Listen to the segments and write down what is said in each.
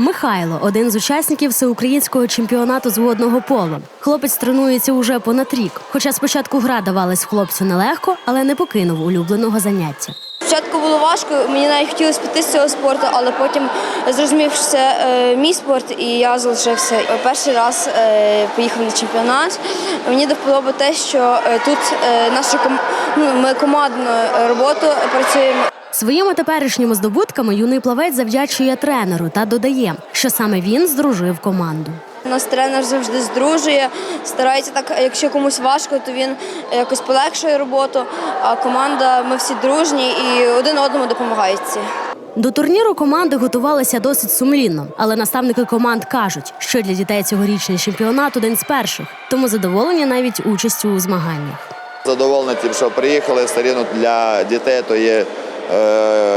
Михайло один з учасників всеукраїнського чемпіонату з водного полу. Хлопець тренується уже понад рік. Хоча спочатку гра давалась хлопцю нелегко, але не покинув улюбленого заняття. Спочатку було важко, мені навіть хотілося піти з цього спорту, але потім зрозумів, що це е, мій спорт, і я залишився. Перший раз е, поїхав на чемпіонат. Мені до те, що е, тут е, наша ну, ми командну роботу працюємо. Своїми теперішніми здобутками юний плавець завдячує тренеру та додає, що саме він здружив команду. Нас тренер завжди здружує, старається так, якщо комусь важко, то він якось полегшує роботу. А команда, ми всі дружні і один одному допомагають. ці. До турніру команди готувалися досить сумлінно, але наставники команд кажуть, що для дітей цьогорічний чемпіонат один з перших, тому задоволені навіть участю у змаганнях. Задоволений тим, що приїхали все рівно для дітей, то є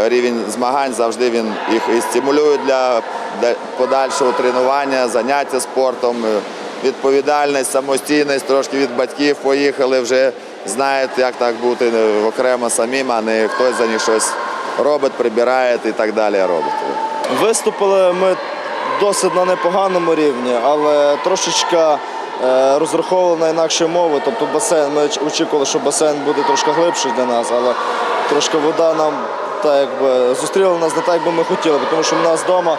рівень змагань, завжди він їх і стимулює для, подальшого тренування, заняття спортом, е, відповідальність, самостійність, трошки від батьків поїхали, вже знають, як так бути е, окремо самим, а не хтось за них щось робить, прибирає і так далі робить. Виступили ми досить на непоганому рівні, але трошечки е, розраховували на інакші мови. Тобто басейн, ми очікували, що басейн буде трошки глибший для нас, але трошки вода нам так якби зустріла нас не так, як би ми хотіли, тому що в нас вдома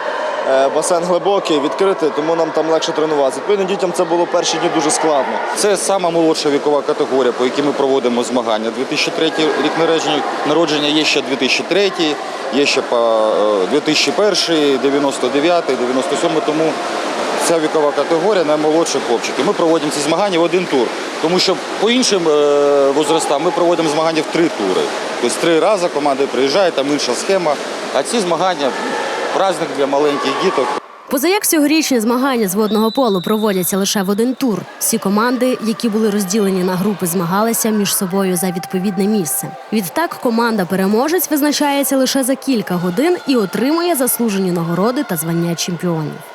е, басейн глибокий, відкритий, тому нам там легше тренуватися. Відповідно, дітям це було перші дні дуже складно. Це сама молодша вікова категорія, по якій ми проводимо змагання. 2003 рік народження, народження є ще 2003, є ще по е, 2001, 99, 97, тому ця вікова категорія наймолодші хлопчики. Ми проводимо ці змагання в один тур, тому що по іншим е, возрастам ми проводимо змагання в три тури. Тобто три рази команди приїжджають, там інша схема. А ці змагання праздник для маленьких діток. Позаяк цьогорічні змагання з водного полу проводяться лише в один тур. Всі команди, які були розділені на групи, змагалися між собою за відповідне місце. Відтак команда переможець визначається лише за кілька годин і отримує заслужені нагороди та звання чемпіонів.